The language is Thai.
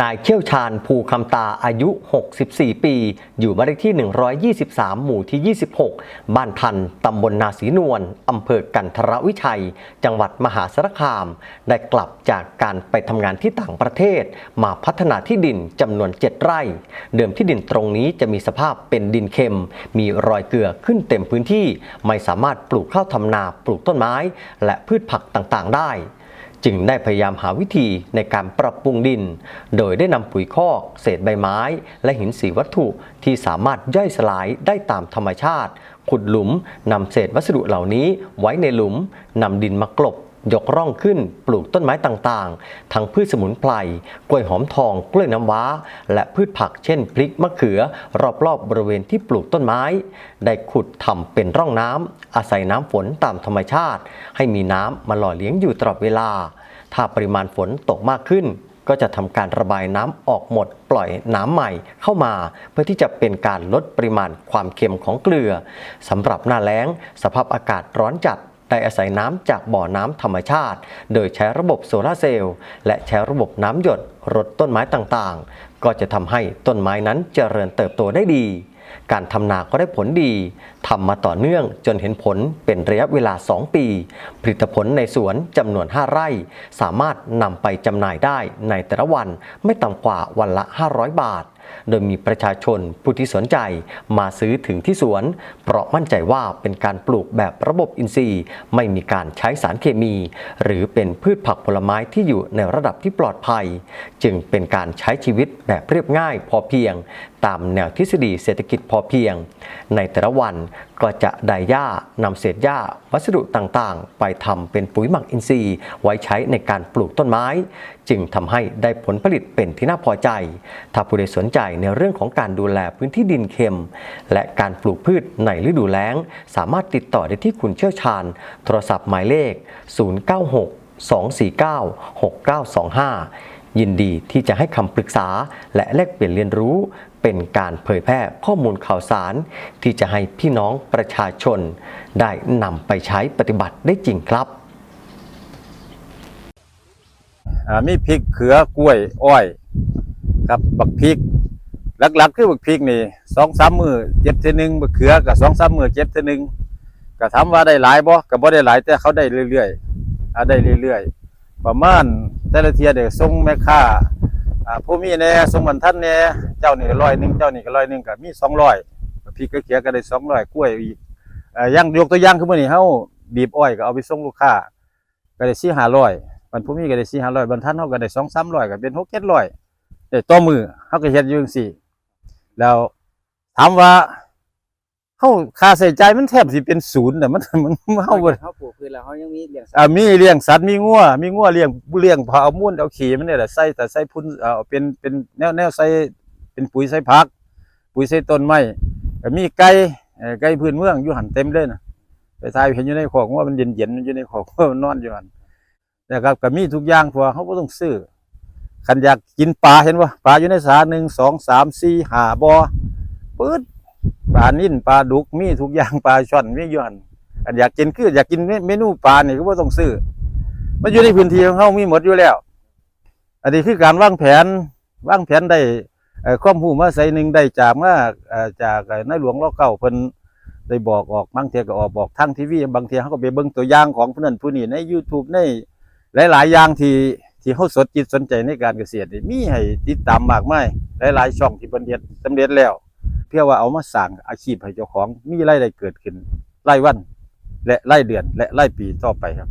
นายเชี่ยวชาญภูคำตาอายุ 64 ปี อยู่บ้านเลขที่ 123 หมู่ที่ 26 บ้านทันตำบลนาศีนวลอำเภอกันทรวิชัย จังหวัดมหาสารคาม ได้กลับจากการไปทำงานที่ต่างประเทศ มาพัฒนาที่ดินจำนวน 7 ไร่ เดิมที่ดินตรงนี้จะมีสภาพเป็นดินเค็ม มีรอยเกลือขึ้นเต็มพื้นที่ ไม่สามารถปลูกข้าวทำนา ปลูกต้นไม้ และพืชผักต่างๆ ได้ จึงได้พยายามหาวิธีในการปรับปรุงดิน โดยได้นำปุ๋ยคอก เศษใบไม้ และหินสีวัตถุที่สามารถย่อยสลายได้ตามธรรมชาติ ขุดหลุมนำเศษวัสดุเหล่านี้ไว้ในหลุมนำดินมากลบ ยกร่องขึ้นปลูกต้นไม้ต่างๆ ทั้งพืชสมุนไพรกล้วยหอมทอง กล้วยน้ำว้า และพืชผักเช่นพริกมะเขือ รอบๆบบริเวณที่ปลูกต้นไม้ ได้ขุดทำเป็นร่องน้ำอาศัยน้ำฝนตามธรรมชาติ ให้มีน้ำมาหล่อเลี้ยงอยู่ตลอดเวลา ถ้าปริมาณฝนตกมากขึ้นก็จะทำการระบายน้ำออกหมดปล่อยน้ำใหม่เข้ามา เพื่อที่จะเป็นการลดปริมาณความเค็มของเกลือสำหรับหน้าแล้ง สภาพอากาศร้อนจัด ได้อาศัยน้ำจากบ่อน้ำธรรมชาติ โดยใช้ระบบโซลาร์เซลล์และใช้ระบบน้ำหยดรดต้นไม้ต่างๆ ก็จะทำให้ต้นไม้นั้นเจริญเติบโตได้ดี การทำนาก็ได้ผลดีทำมาต่อเนื่องจนเห็นผลเป็นระยะเวลา 2 ปี ผลิตผลในสวนจำนวน 5 ไร่ สามารถนำไปจำหน่ายได้ในแต่ละวันไม่ต่ำกว่าวันละ 500 บาท โดยมีประชาชนผู้ที่สนใจมาซื้อถึงที่สวน เพราะมั่นใจว่าเป็นการปลูกแบบระบบอินทรีย์ ไม่มีการใช้สารเคมี หรือเป็นพืชผักผลไม้ที่อยู่ในระดับที่ปลอดภัย จึงเป็นการใช้ชีวิตแบบเรียบง่ายพอเพียง ตามแนวทฤษฎีเศรษฐกิจพอเพียง ในแต่ละวันก็จะได้หญ้านำเศษหญ้า วัสดุต่างๆ ไปทำเป็นปุ๋ยหมักอินทรีย์ ไว้ใช้ในการปลูกต้นไม้ จึงทำให้ได้ผลผลิตเป็นที่น่าพอใจ ถ้าผู้ใดสนใจในเรื่องของการดูแลพื้นที่ดินเค็ม และการปลูกพืชในฤดูแล้ง สามารถติดต่อได้ที่คุณเชี่ยวชาญ โทรศัพท์หมายเลข 096 249 6925 ยินดีที่จะให้คำปรึกษา และแลกเปลี่ยนเรียนรู้ เป็นการเผยแพร่ข้อมูลข่าวสาร ที่จะให้พี่น้องประชาชน ได้นำไปใช้ปฏิบัติได้จริงครับมีพริกเขือกล้วยอ้อย ครับบักพริก หลักๆ คือบักพริกนี่สองสามมือเจ็บเทอหนึงบักเขือกับสองสามมือเจ็บเทอหนึงก็ถามว่าได้หลายบ่ก็บ่ได้หลายแต่เขาได้เรื่อยๆอ่าได้เรื่อยๆ ประมาณแต่ละเทียเดี๋ยวส่งแม่ค้าอ่าผู้มีแหน่ส่งบรรทัดแหน่เจ้านี่ร้อยหนึ่งเจ้านี่ก็ร้อยหนึ่งก็มีสองร้อยพริกกับเขือก็ได้สองร้อยกล้วยอีกอ่าย่างยกตัวอย่างคือมื้อนี้เฮาบีบอ้อยก็เอาไปส่งลูกค้าก็ได้สี่ห้าร้อยบรรพุมีก็ได้สี่ห้าร้อยบรรทัดเขาก็ได้สองสามร้อยก็เป็นหกเจ็ดร้อยได้ต่อมือเขาก็เฮ็ดอยู่จังซี่ แล้วถามว่าเขาค่าใช้จ่ายมันแทบสิเป็นศูนย์แต่ะมันมันเฮาบ่เขาปลูกพืชแล้วเขายังมีเลี้ยงสัตว์อ่ามีเลี้ยงสัตว์มีงัวมีงัวเลี้ยงเลี้ยงพอเอามูลเอาขี้มันเนี่ยแหละใส่แต่ใส่พุ่นเอาเป็นเป็นแนวแนวใส่เป็นปุ๋ยใส่ผัก ปุ๋ยใส่ต้นไม้ก็มีไก่เอ่อไก่พื้นเมืองอยู่หันเต็มเลยนะไปทายเห็นอยู่ในขอกว่ามันเย็นๆมันอยู่ในขอกว่ามันนอนอยู่หันนะครับก็มีทุกอย่างเพราะว่าเขาบ่ต้องซื้อ คันอยากกินปลาเห็นว่าปลาอยู่ในสาหนึ่งสองสามสี่ห้าบ่อปื๊ดปลานิ่นปลาดุกมีทุกอย่างปลาช่อนมียู่หันอันอยากกินคืออยากกินเมนูปลาเนี่ก็บ่ต้องซื้อมันอยู่ในพื้นที่ของเขามีหมดอยู่แล้ว อันนี้คือการวางแผนวางแผนได้เอ่อมรู้มาใส่หนึ่งได้จากมาเอ่อจากเอ่อในหลวงรอเก่าเพิ่นได้บอกออกบางเทียก็ออกบอกทางทีวีบางเทียเขาก็ไปเบิ่งตัวอย่างของผู้นั้นผู้นี้ใน YouTube ในหลาย ๆ อย่างที่ ที่เขาสนจิตสนใจในการเกษตรนี่มีให้ติดตามมากมายหลายๆช่องที่เพิ่นเฮ็ดสำเร็จแล้ว เพื่อว่าเอามาสร้างอาชีพให้เจ้าของมีรายได้เกิดขึ้นรายวัน และรายเดือนและรายปีต่อไปครับ